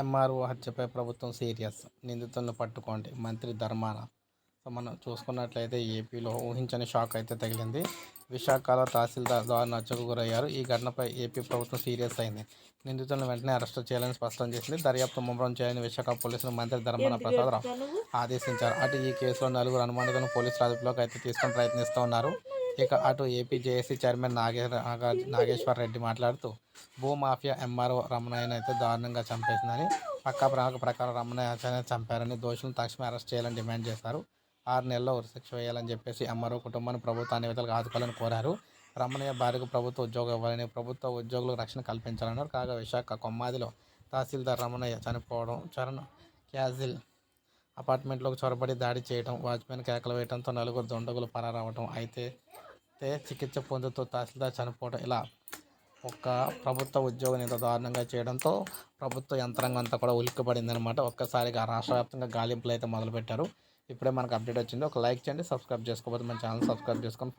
MRO హత్యపై ప్రభుత్వం serious నిందితులను పట్టుకోండి. మంత్రి ధర్మాన. సో మనం చూసుకున్నట్లయితే ఏపీలో ఊహించని షాక్ అయితే తగిలింది. విశాఖలో తహసీల్దార్ దారుణ హత్యకు గురయ్యారు ఈ ఘటనపై ఏపీ ప్రభుత్వం సీరియస్ అయింది. నిందితులను వెంటనే అరెస్టు చేయాలని స్పష్టం చేసింది. దర్యాప్తు ముమ్మరం చేయాలని విశాఖ పోలీసులు మంత్రి ధర్మాన ప్రసాదరావు ఆదేశించారు. అటు ఈ కేసులో నలుగురు అనుమానితులను పోలీసులు అదుపులోకి అయితే తీసుకొని ప్రయత్నిస్తూ ఉన్నారు. ఇక అటు ఏపీ జేఏసీ చైర్మన్ నాగే నాగేశ్వర నాగేశ్వర్ రెడ్డి మాట్లాడుతూ భూమాఫియా ఎంఆర్ఓ రమణయ్యను అయితే దారుణంగా చంపేసిందని పక్కా ప్రణాళిక ప్రకారం రమణయ్య చంపారని దోషులను తక్షణమే అరెస్ట్ చేయాలని డిమాండ్ చేశారు. ఆరు నెలల్లో ఉరిశిక్ష వేయాలని చెప్పేసి ఎంఆర్ఓ కుటుంబాన్ని ప్రభుత్వ విధాలుగా ఆదుకోవాలని కోరారు. రమణయ్య భార్యకు ప్రభుత్వ ఉద్యోగం ఇవ్వాలని ప్రభుత్వ ఉద్యోగులకు రక్షణ కల్పించాలన్నారు. కాగా విశాఖ కొమ్మాదిలో తహసీల్దార్ రమణయ్య చనిపోవడం చరణ్ క్యాజిల్ అపార్ట్మెంట్లోకి చొరబడి దాడి చేయడం వాచ్మెన్ కేకలు వేయడంతో నలుగురు దుండగులు పరారవడం అయితే అయితే చికిత్స పొందుతూ తహసీల్దార్ చనిపోవడం ఇలా ఒక ప్రభుత్వ ఉద్యోగిని ఇంత దారుణంగా చేయడంతో ప్రభుత్వ యంత్రాంగం అంతా కూడా ఉలిక్కబడింది అనమాట ఒక్కసారిగా రాష్ట్ర వ్యాప్తంగా గాలింపులు అయితే మొదలుపెట్టారు. ఇప్పుడే మనకు అప్డేట్ వచ్చింది. ఒక లైక్ చేయండి సబ్స్క్రైబ్ చేసుకోకపోతే మన ఛానల్ సబ్స్క్రైబ్ చేసుకొని